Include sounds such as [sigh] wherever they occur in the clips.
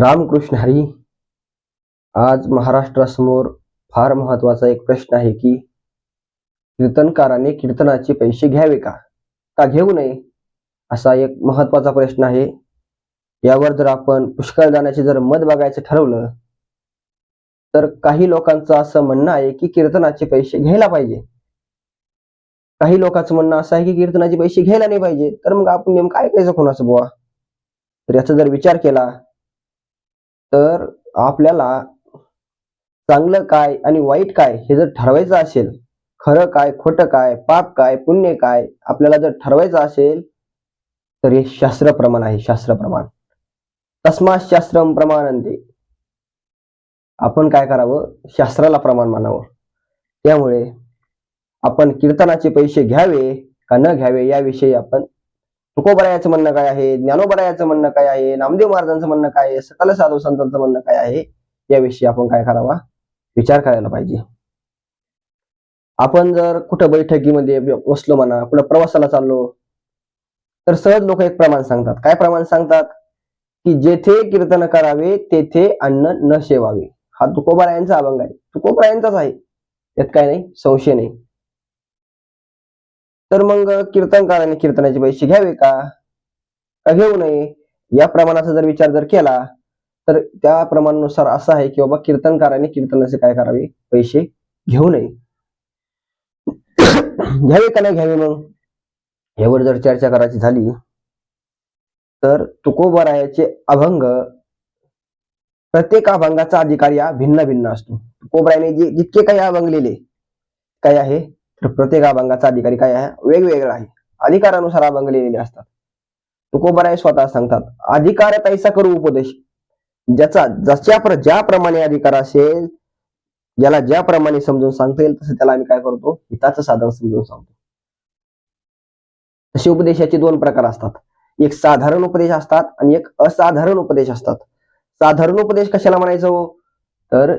रामकृष्ण हरी आज महाराष्ट्रासमोर फार महत्त्वाचा एक प्रश्न आहे की कीर्तनकाराने कीर्तनाचे पैसे घ्यावे का? का घेऊ नये? असा एक महत्त्वाचा प्रश्न आहे. यावर जर आपण पुष्कळदानाचे जर मत बघायचं ठरवलं तर काही लोकांचं असं म्हणणं आहे की कीर्तनाचे पैसे घ्यायला पाहिजे. काही लोकांचं म्हणणं असं आहे की कीर्तनाचे पैसे घ्यायला नाही पाहिजे तर मग आपण नेमकं काय करायचं कोणाचं बुवा? तर याचा जर विचार केला तर आपल्याला चांगलं काय आणि वाईट काय हे जर ठरवायचं असेल खरं काय खोटं काय पाप काय पुण्य काय आपल्याला जर ठरवायचं असेल तर हे शास्त्र प्रमाण आहे शास्त्र प्रमाण. तस्मा प्रमाण प्रमाणंते आपण काय करावं? शास्त्राला प्रमाण मानावं. त्यामुळे आपण कीर्तनाचे पैसे घ्यावे का न घ्यावे याविषयी आपण तुकोबरायाचं म्हणणं काय आहे? ज्ञानोबरायाचं म्हणणं काय आहे? नामदेव महाराजांचं म्हणणं काय आहे? सकल साधू संतांचं म्हणणं काय आहे? याविषयी आपण काय करावा? विचार करायला पाहिजे. आपण जर कुठं बैठकीमध्ये बसलो म्हणा कुठं प्रवासाला चाललो तर सहज लोक एक प्रमाण सांगतात. काय प्रमाण सांगतात? की जेथे कीर्तन करावे तेथे अन्न न सेवावे हा तुकोबरायांचा अभंग आहे. तुकोबरायांचाच आहे. त्यात काय नाही? संशय नाही. तर मग कीर्तनकाराने कीर्तनाचे पैसे घ्यावे का? का घेऊ नये? या प्रमाणाचा जर विचार जर केला तर त्या प्रमाणानुसार असं आहे की बाबा कीर्तनकाराने कीर्तनाचे काय करावे? पैसे घेऊ नये. घ्यावे का नाही घ्यावे मग? यावर जर चर्चा करायची झाली तर तुकोबरायाचे अभंग प्रत्येक अभंगाचा अधिकार या भिन्न भिन्न असतो. तुकोबरायाने जे जितके काही अभंग लिहिले काय आहे तर प्रत्येक अभंगाचा अधिकारी काय आहे? वेगवेगळा आहे. अधिकारानुसार अभंग लिहिलेले असतात. तुकोबराय स्वतः सांगतात अधिकार तैसा करू उपदेश. ज्याचा जशा प्र ज्याप्रमाणे अधिकार असेल ज्याला ज्याप्रमाणे समजून सांगता येईल तसं त्याला आम्ही काय करतो? हिताचं साधन समजून सांगतो. तसे उपदेशाचे दोन प्रकार असतात. एक साधारण उपदेश असतात आणि एक असाधारण उपदेश असतात. साधारण उपदेश कशाला म्हणायचं हो? तर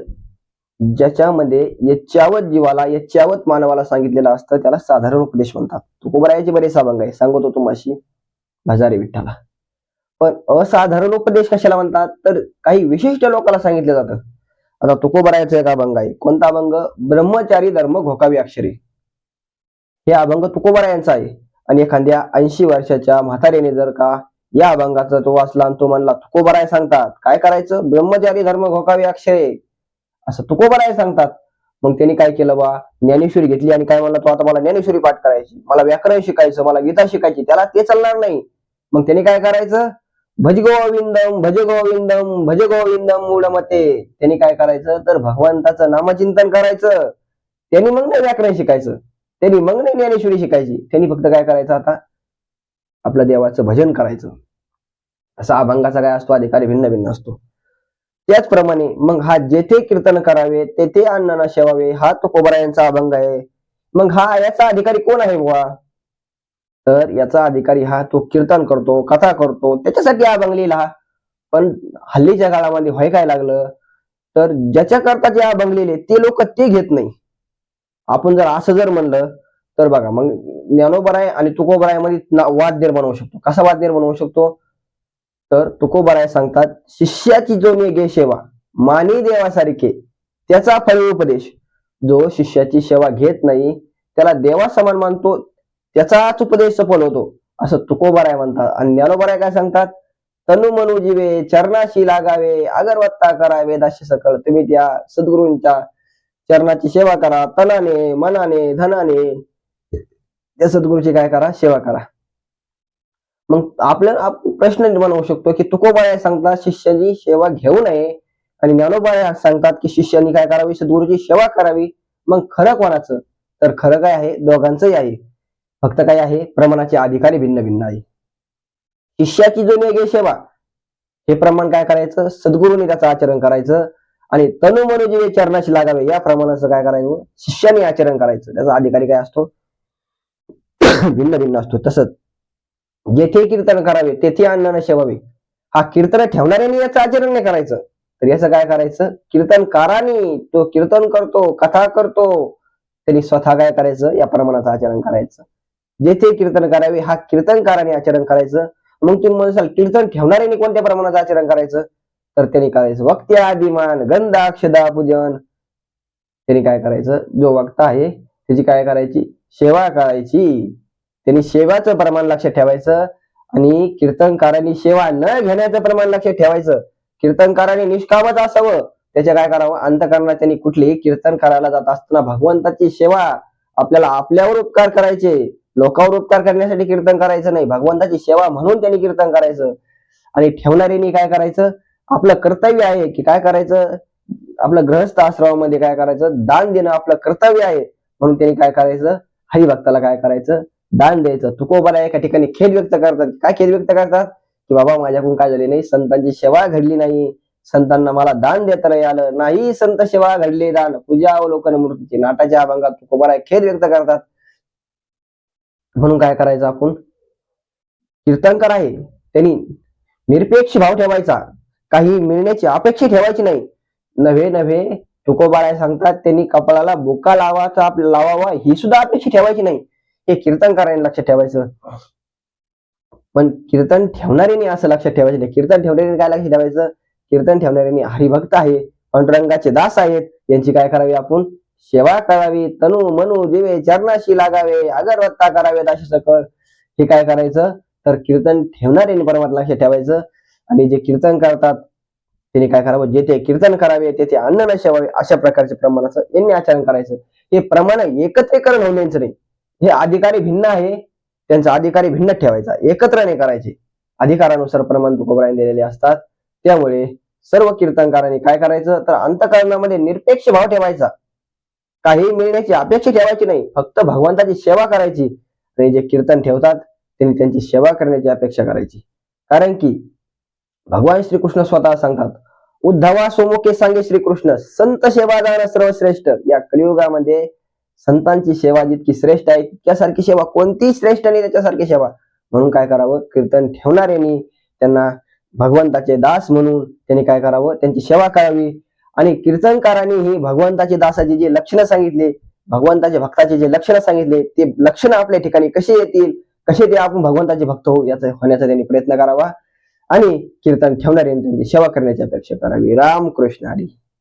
ज्याच्यामध्ये यच्चावत जीवाला यच्छावत मानवाला सांगितलेलं असतं त्याला साधारण उपदेश म्हणतात. तुकोबरायाचे बरेच अभंग आहे सांगतो तुम्हाशी. भजारे विठ्ठाला. पण असाधारण उपदेश कशाला म्हणतात? तर काही विशिष्ट लोकांना सांगितलं जातं. आता तुकोबरायाचं एक अभंग आहे. कोणता अभंग? ब्रह्मचारी धर्म घोकावी अक्षरे. हे अभंग तुकोबरायांचा आहे. आणि एखाद्या ऐंशी वर्षाच्या म्हाताऱ्याने जर का या अभंगाचा तो वाचला आणि तो म्हणला तुकोबराय सांगतात. काय करायचं? ब्रह्मचारी धर्म घोकावी अक्षरे. असं तुकोबराय सांगतात. मग त्यांनी काय केलं बा? ज्ञानेश्वरी घेतली आणि काय म्हणलं तो आता मला ज्ञानेश्वरी पाठ करायची मला व्याकरण शिकायचं मला गीता शिकायची त्याला ते चालणार नाही. मग त्यांनी काय करायचं? भज गोविंदम भज गोविंदम भज गोविंदम मूढमते त्यांनी काय करायचं? तर भगवंताचं नामचिंतन करायचं. त्यांनी मग नाही व्याकरण शिकायचं. त्यांनी मग नाही ज्ञानेश्वरी शिकायची. त्यांनी फक्त काय करायचं आता? आपल्या देवाचं भजन करायचं. असा अभंगाचा काय असतो? अधिकारी भिन्न भिन्न असतो. त्याचप्रमाणे मग हा जेथे कीर्तन करावे तेथे अन्न शेवावे हा तुकोबरायांचा अभंग आहे. मग हा याचा अधिकारी कोण आहे बुवा? तर याचा अधिकारी हा तो कीर्तन करतो कथा करतो त्याच्यासाठी हा अभंग लिहिला. पण हल्लीच्या काळामध्ये व्हाय काय लागलं? तर ज्याच्याकरता जे अभंग लिहिले ते लोक ते घेत नाही. आपण जर असं जर म्हणलं तर बघा मग ज्ञानोबराय आणि तुकोबरायमध्ये वाद निर्माण होऊ शकतो. कसा वाद निर्माण होऊ शकतो? तर तुकोबाराय सांगतात शिष्याची जो निघे सेवा मानी देवासारखे त्याचा फळ उपदेश जो शिष्याची सेवा घेत नाही त्याला देवा समान मानतो त्याचाच उपदेश सफल होतो असं तुकोबाराय म्हणतात. आणि ज्ञानोबराय काय सांगतात? तनु मनु जीवे चरणाशी लागावे अगरवत्ता करावे दाशी सकळ. तुम्ही त्या सद्गुरूंच्या चरणाची सेवा करा. तनाने मनाने धनाने त्या सद्गुरूची काय करा? सेवा करा. मग आपल्याला प्रश्न निर्माण होऊ शकतो की तुकोबाया सांगतात शिष्याची सेवा घेऊ नये आणि ज्ञानोबाया सांगतात की शिष्यानी काय करावी? सद्गुरूची सेवा करावी. मग खरं कोणाचं? तर खरं काय आहे? दोघांचंही आहे. फक्त काय आहे? प्रमाणाचे अधिकारी भिन्न भिन्न आहे. शिष्याची जो वेगळी सेवा हे प्रमाण काय करायचं? सद्गुरूने त्याचं आचरण करायचं आणि तनु मनोजीवे चरणाशी लागावे या प्रमाणाचं काय करायचं? शिष्याने आचरण करायचं. त्याचा अधिकारी काय असतो? [coughs] भिन्न भिन्न असतो. तसंच जेथे कीर्तन करावे तेथे अन्न न शेवावे. हा कीर्तन ठेवणाऱ्याने याचं आचरण नाही करायचं. तर याचं काय करायचं? कीर्तनकाराने तो कीर्तन करतो कथा करतो त्यांनी स्वतः काय करायचं? या प्रमाणाचं आचरण करायचं. जेथे कीर्तन करावे हा कीर्तनकाराने आचरण करायचं. मग तुम्ही म्हणसाल कीर्तन ठेवणाऱ्याने कोणत्या प्रमाणाचं आचरण करायचं? तर त्यांनी करायचं? वक्त्या आदिमान गंध पूजन. त्यांनी काय करायचं? जो वक्ता आहे त्याची काय करायची? सेवा करायची. त्यांनी सेवाचं प्रमाण लक्षात ठेवायचं आणि कीर्तनकारांनी सेवा न घेण्याचं प्रमाण लक्षात ठेवायचं. कीर्तनकाराने निष्कामच असावं. त्याचे काय करावं? अंतकरणात त्यांनी कुठलीही कीर्तन करायला जात असताना भगवंताची सेवा आपल्याला आपल्यावर उपकार करायचे. लोकांवर उपकार करण्यासाठी कीर्तन करायचं नाही. भगवंताची सेवा म्हणून त्यांनी कीर्तन करायचं. आणि ठेवणाऱ्यांनी काय करायचं? आपलं कर्तव्य आहे की काय करायचं? आपलं गृहस्थ आश्रमामध्ये काय करायचं? दान देणं आपलं कर्तव्य आहे म्हणून त्यांनी काय करायचं? हरिभक्ताला काय करायचं? दान द्यायचं. तुकोबाला एका ठिकाणी खेद व्यक्त करतात. काय खेद व्यक्त करतात? की बाबा माझ्याकडून काय झाले नाही? संतांची सेवा घडली नाही. संतांना मला दान देता नाही आलं. नाही संत सेवा घडली दान. पूजा अवलोकन मूर्तीची नाटाच्या अभंगात तुकोबाला खेद व्यक्त करतात. म्हणून काय करायचं आपण? कीर्तनकर आहे त्यांनी निरपेक्ष भाव ठेवायचा. काही मिळण्याची अपेक्षा ठेवायची नाही. नव्हे नव्हे तुकोबाळा सांगतात त्यांनी कपाळाला बोका लावाचा लावावा ही सुद्धा अपेक्षा ठेवायची नाही. हे कीर्तनकारांनी लक्षात ठेवायचं. पण कीर्तन ठेवणाऱ्यांनी असं लक्षात ठेवायचं नाही. कीर्तन ठेवणाऱ्याने काय लक्षात ठेवायचं? कीर्तन ठेवणाऱ्यांनी हरिभक्त आहे. पांडुरंगाचे दास आहेत. यांची काय करावी आपण? सेवा करावी. तनु मनु जीवे चरणाशी लागावे. अगरवत्ता करावेत असे सकळ. हे काय करायचं? तर कीर्तन ठेवणाऱ्यांनी परमात्मा लक्षात ठेवायचं. आणि जे कीर्तन करतात त्यांनी काय करावं? जेथे कीर्तन करावे तेथे अन्न न शेवावे अशा प्रकारचे प्रमाणाचं यांनी आचरण करायचं. हे प्रमाण एकत्रीकरण होण्याचं नाही. हे अधिकारी भिन्न आहे त्यांचा अधिकारी भिन्न ठेवायचा एकत्र नाही करायचे. अधिकारानुसार प्रमाण तुकोबराने दिलेले असतात. त्यामुळे सर्व कीर्तनकारांनी काय करायचं? तर अंतकरणामध्ये निरपेक्ष भाव ठेवायचा. काही मिळण्याची अपेक्षा ठेवायची नाही. फक्त भगवंताची सेवा करायची. आणि जे कीर्तन ठेवतात त्यांनी त्यांची सेवा करण्याची अपेक्षा करायची. कारण की भगवान श्रीकृष्ण स्वतः सांगतात उद्धवा सोमुखे सांगे श्रीकृष्ण संत सेवा जाणं सर्वश्रेष्ठ. या कलियुगामध्ये संतांची सेवा जितकी श्रेष्ठ आहे तितक्यासारखी सेवा कोणतीही श्रेष्ठ नाही त्याच्यासारखी सेवा. म्हणून काय करावं? कीर्तन ठेवणाऱ्यांनी त्यांना भगवंताचे दास म्हणून त्यांनी काय करावं? त्यांची सेवा करावी. आणि कीर्तनकारांनी ही भगवंताचे दासाची जे लक्षणं सांगितले भगवंताचे भक्ताचे जे लक्षणं सांगितले ते लक्षणं आपल्या ठिकाणी कसे येतील? कसे ते आपण भगवंताचे भक्त होऊ? याचा होण्याचा त्यांनी प्रयत्न करावा. आणि कीर्तन ठेवणाऱ्यांनी त्यांची सेवा करण्याची अपेक्षा करावी. रामकृष्ण हरी.